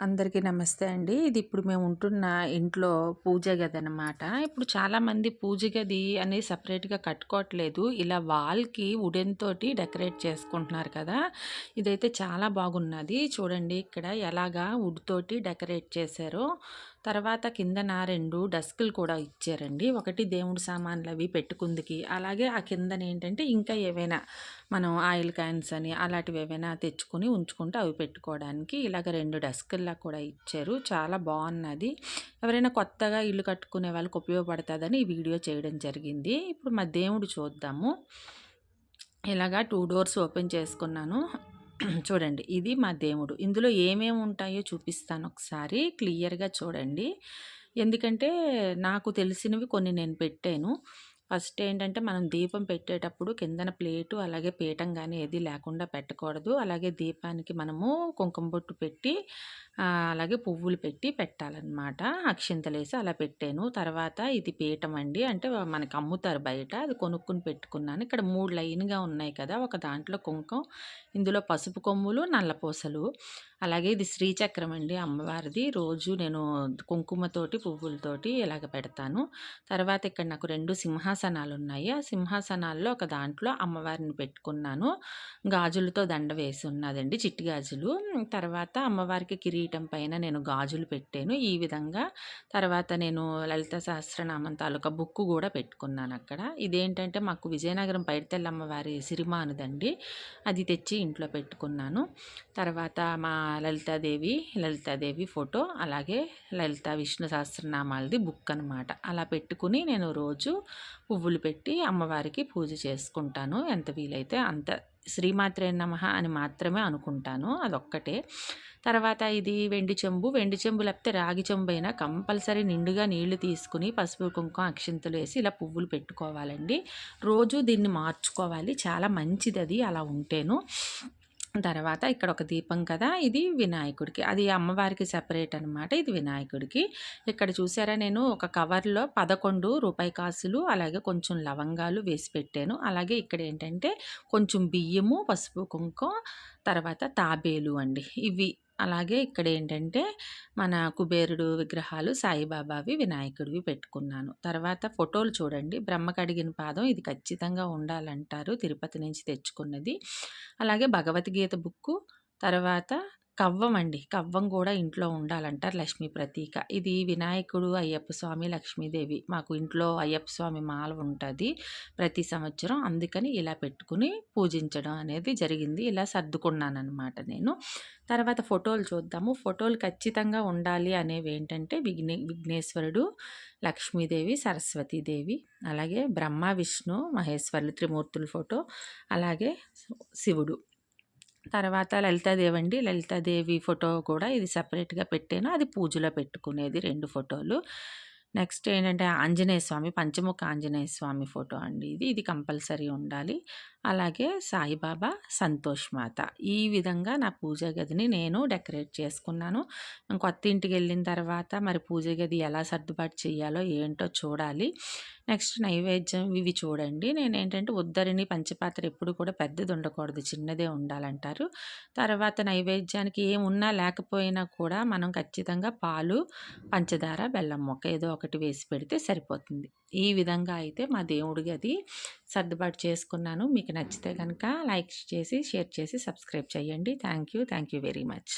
అందరికీ నమస్తే అండి. ఇది ఇప్పుడు మేము ఉంటున్న ఇంట్లో పూజ గది అనమాట ఇప్పుడు చాలామంది పూజ గది అనేది సపరేట్గా కట్టుకోవట్లేదు. ఇలా వాల్కి వుడెన్ తోటి డెకరేట్ చేసుకుంటున్నారు కదా. ఇదైతే చాలా బాగున్నది. చూడండి ఇక్కడ ఎలాగా వుడ్ తోటి డెకరేట్ చేశారో. తర్వాత కిందన రెండు డస్కులు కూడా ఇచ్చారండి. ఒకటి దేవుడి సామాన్లు అవి పెట్టుకుందికి. అలాగే ఆ కిందన ఏంటంటే ఇంకా ఏవైనా మనం ఆయిల్ క్యాన్స్ అని అలాంటివి ఏవైనా తెచ్చుకొని ఉంచుకుంటే అవి పెట్టుకోవడానికి ఇలాగ రెండు డస్కుల్లా కూడా ఇచ్చారు. చాలా బాగున్నది. ఎవరైనా కొత్తగా ఇల్లు కట్టుకునే వాళ్ళకి ఉపయోగపడుతుందని ఈ వీడియో చేయడం జరిగింది. ఇప్పుడు మా దేవుడు చూద్దాము. ఇలాగా టూ డోర్స్ ఓపెన్ చేసుకున్నాను. చూడండి ఇది మా దేవుడు. ఇందులో ఏమేమి ఉంటాయో చూపిస్తాను ఒకసారి. క్లియర్గా చూడండి. ఎందుకంటే నాకు తెలిసినవి కొన్ని నేను పెట్టాను. ఫస్ట్ ఏంటంటే మనం దీపం పెట్టేటప్పుడు కిందన ప్లేటు అలాగే పీఠం కానీ ఏది లేకుండా పెట్టకూడదు. అలాగే దీపానికి మనము కుంకుమ బొట్టు పెట్టి అలాగే పువ్వులు పెట్టి పెట్టాలన్నమాట. అక్షింతలేసి అలా పెట్టాను. తర్వాత ఇది పీఠం అండి. అంటే మనకి అమ్ముతారు బయట. అది కొనుక్కుని పెట్టుకున్నాను. ఇక్కడ మూడు లైన్గా ఉన్నాయి కదా. ఒక దాంట్లో కుంకుమ ఇందులో పసుపు కొమ్ములు నల్లపూసలు అలాగే ఇది శ్రీచక్రం అండి అమ్మవారిది. రోజు నేను కుంకుమతోటి పువ్వులతోటి ఇలాగ పెడతాను. తర్వాత ఇక్కడ నాకు రెండు సింహాసనాలు ఉన్నాయి ఆ సింహాసనాల్లో ఒక దాంట్లో అమ్మవారిని పెట్టుకున్నాను. గాజులతో దండ వేసి ఉన్నదండి చిట్టి గాజులు. తర్వాత అమ్మవారికి కిరీటం పైన నేను గాజులు పెట్టాను. ఈ విధంగా తర్వాత నేను లలిత సహస్రనామం తాలూకా బుక్ కూడా పెట్టుకున్నాను అక్కడ. ఇదేంటంటే మాకు విజయనగరం పైడితెల్లమ్మవారి సిరిమానుదండి. అది తెచ్చి ఇంట్లో పెట్టుకున్నాను. తర్వాత మా లలితాదేవి లలితాదేవి ఫోటో అలాగే లలిత విష్ణు సహస్రనామాలది బుక్ అనమాట అలా పెట్టుకుని నేను రోజు పువ్వులు పెట్టి అమ్మవారికి పూజ చేసుకుంటాను. ఎంత వీలైతే అంత శ్రీమాత్రే నమ అని మాత్రమే అనుకుంటాను. అదొక్కటే. తర్వాత ఇది వెండి చెంబు. వెండి చెంబు లేకపోతే రాగి చెంబు అయినా కంపల్సరీ నిండుగా నీళ్ళు తీసుకుని పసుపు కుంకుమ అక్షింతలు వేసి ఇలా పువ్వులు పెట్టుకోవాలండి. రోజు దీన్ని మార్చుకోవాలి. చాలా మంచిది అది అలా ఉంటేను. తర్వాత ఇక్కడ ఒక దీపం కదా ఇది వినాయకుడికి. అది అమ్మవారికి సెపరేట్ అనమాట ఇది వినాయకుడికి. ఇక్కడ చూసారా నేను ఒక కవర్లో పదకొండు రూపాయి కాసులు అలాగే కొంచెం లవంగాలు వేసి పెట్టాను. అలాగే ఇక్కడ ఏంటంటే కొంచెం బియ్యము పసుపు కుంకుమ తర్వాత తాబేలు అండి. ఇవి అలాగే ఇక్కడ ఏంటంటే మన కుబేరుడు విగ్రహాలు సాయిబాబావి వినాయకుడివి పెట్టుకున్నాను. తర్వాత ఫోటోలు చూడండి. బ్రహ్మ కడిగిన పాదం ఇది ఖచ్చితంగా ఉండాలంటారు తిరుపతి నుంచి తెచ్చుకున్నది. అలాగే భగవద్గీత బుక్కు తర్వాత కవ్వం అండి కవ్వం కూడా ఇంట్లో ఉండాలంటారు లక్ష్మీ ప్రతీక. ఇది వినాయకుడు అయ్యప్ప స్వామి లక్ష్మీదేవి మాకు ఇంట్లో అయ్యప్ప స్వామి మాల ఉంటుంది ప్రతి సంవత్సరం. అందుకని ఇలా పెట్టుకుని పూజించడం అనేది జరిగింది. ఇలా సర్దుకున్నాను నేను. తర్వాత ఫోటోలు చూద్దాము. ఫోటోలు ఖచ్చితంగా ఉండాలి అనేవి ఏంటంటే విఘ్నే విఘ్నేశ్వరుడు లక్ష్మీదేవి సరస్వతీదేవి అలాగే బ్రహ్మ విష్ణు మహేశ్వరులు త్రిమూర్తుల ఫోటో అలాగే శివుడు. తర్వాత లలితాదేవి అండి లలితాదేవి ఫోటో కూడా ఇది సపరేట్గా పెట్టాను. అది పూజలో పెట్టుకునేది రెండు ఫోటోలు. నెక్స్ట్ ఏంటంటే ఆంజనేయ స్వామి పంచముఖ ఆంజనేయ స్వామి ఫోటో అండి ఇది. ఇది కంపల్సరీ ఉండాలి. అలాగే సాయిబాబా సంతోష్ మాత. ఈ విధంగా నా పూజ గదిని నేను డెకరేట్ చేసుకున్నాను. కొత్త ఇంటికి వెళ్ళిన తర్వాత మరి పూజ గది ఎలా సర్దుబాటు చేయాలో ఏంటో చూడాలి. నెక్స్ట్ నైవేద్యం ఇవి చూడండి. నేను ఏంటంటే ఉద్దరిని పంచపాత్ర ఎప్పుడు కూడా పెద్దది ఉండకూడదు. చిన్నదే ఉండాలంటారు. తర్వాత నైవేద్యానికి ఏమున్నా లేకపోయినా కూడా మనం ఖచ్చితంగా పాలు పంచదార బెల్లం మొక్క ఏదో ఒకటి వేసి పెడితే సరిపోతుంది. ఈ విధంగా అయితే మా దేవుడి గది సర్దుబాటు చేసుకున్నాను. మీకు నచ్చితే కనుక లైక్ చేసి షేర్ చేసి సబ్స్క్రైబ్ చేయండి. Thank you thank you very much.